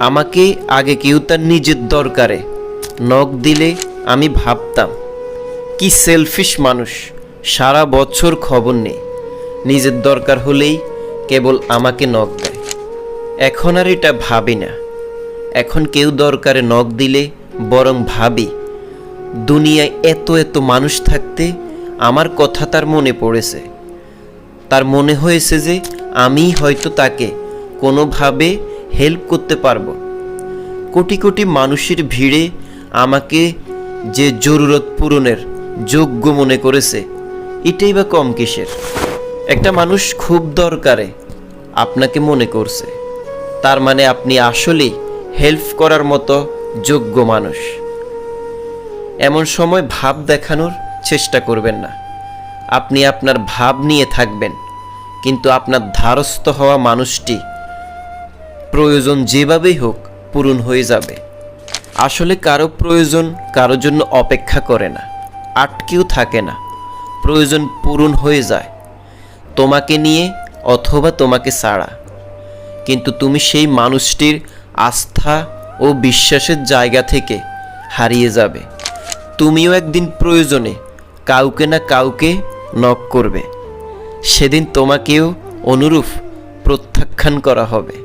আমাকে আগে কেউ তার নিজের দরকারে নখ দিলে আমি ভাবতাম, কি সেলফিশ মানুষ, সারা বছর খবর নেই। নিজের দরকার হলেই কেবল আমাকে নখ দেয়। এখন আর এটা ভাবি না। এখন কেউ দরকারে নখ দিলে বরং ভাবি, দুনিয়ায় এত এত মানুষ থাকতে আমার কথা তার মনে পড়েছে। তার মনে হয়েছে যে আমি হয়তো তাকে কোনোভাবে হেল্প করতে পারব। কোটি কোটি মানুষের ভিড়ে আমাকে যে জরুরত পূরণের যোগ্য মনে করেছে, এটাই বা কম কিসের? একটা মানুষ খুব দরকারে আপনাকে মনে করছে। তার মানে আপনি আসলেই হেল্প করার মতো যোগ্য মানুষ। এমন সময় ভাব দেখানোর চেষ্টা করবেন না। আপনি আপনার ভাব নিয়ে থাকবেন, কিন্তু আপনার ধারস্থ হওয়া মানুষটি প্রয়োজন যেভাবেই হোক পূরণ হয়ে যাবে। আসলে কারও প্রয়োজন কারোর জন্য অপেক্ষা করে না, আটকেও থাকে না। প্রয়োজন পূরণ হয়ে যায়, তোমাকে নিয়ে অথবা তোমাকে ছাড়া। কিন্তু তুমি সেই মানুষটির আস্থা ও বিশ্বাসের জায়গা থেকে হারিয়ে যাবে। তুমিও একদিন প্রয়োজনে কাউকে না কাউকে নক করবে। সেদিন তোমাকেও অনুরূপ প্রত্যাখ্যান করা হবে।